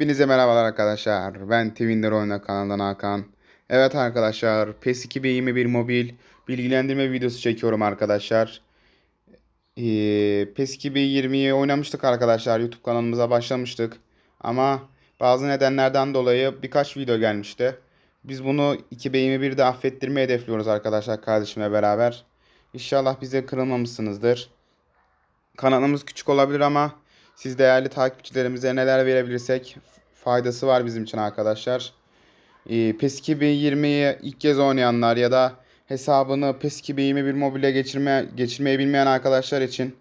Hepinize merhabalar arkadaşlar. Ben Twinder Oyna kanalından Hakan. Evet arkadaşlar PES 2021 mobil bilgilendirme videosu çekiyorum arkadaşlar. Ee, PES 2020'yi oynamıştık arkadaşlar. YouTube kanalımıza başlamıştık. Ama bazı nedenlerden dolayı birkaç video gelmişti. Biz bunu 2021'de affettirmeyi hedefliyoruz arkadaşlar kardeşimle beraber. İnşallah bize kırılmamışsınızdır. Kanalımız küçük olabilir ama siz değerli takipçilerimize neler verebilirsek faydası var bizim için arkadaşlar. Ee, PES 2020'yi ilk kez oynayanlar ya da hesabını PES 2021 mobile geçirme, geçirmeyi bilmeyen arkadaşlar için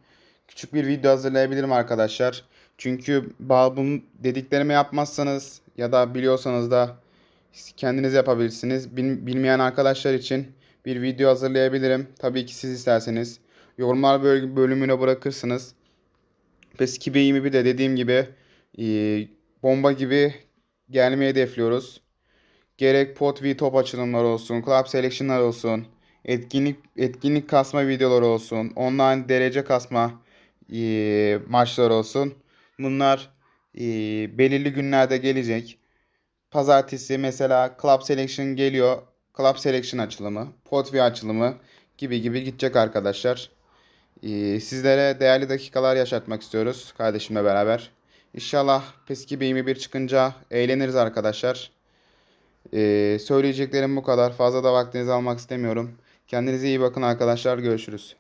küçük bir video hazırlayabilirim arkadaşlar. Çünkü bunu dediklerimi yapmazsanız ya da biliyorsanız da kendiniz yapabilirsiniz. Bil- bilmeyen arkadaşlar için bir video hazırlayabilirim. Tabii ki siz isterseniz. Yorumlar böl- bölümüne bırakırsınız. PES 2021'de dediğim gibi e, bomba gibi gelmeyi hedefliyoruz. Gerek pot v top açılımları olsun, club selection'lar olsun, etkinlik etkinlik kasma videoları olsun, online derece kasma e, maçlar olsun. Bunlar e, belirli günlerde gelecek. Pazartesi mesela Club Selection geliyor. Club Selection açılımı, pot v açılımı gibi gibi gidecek arkadaşlar. Ee, sizlere değerli dakikalar yaşatmak istiyoruz kardeşimle beraber. İnşallah PES 2021 çıkınca eğleniriz arkadaşlar. Ee, söyleyeceklerim bu kadar. Fazla da vaktinizi almak istemiyorum. Kendinize iyi bakın arkadaşlar. Görüşürüz.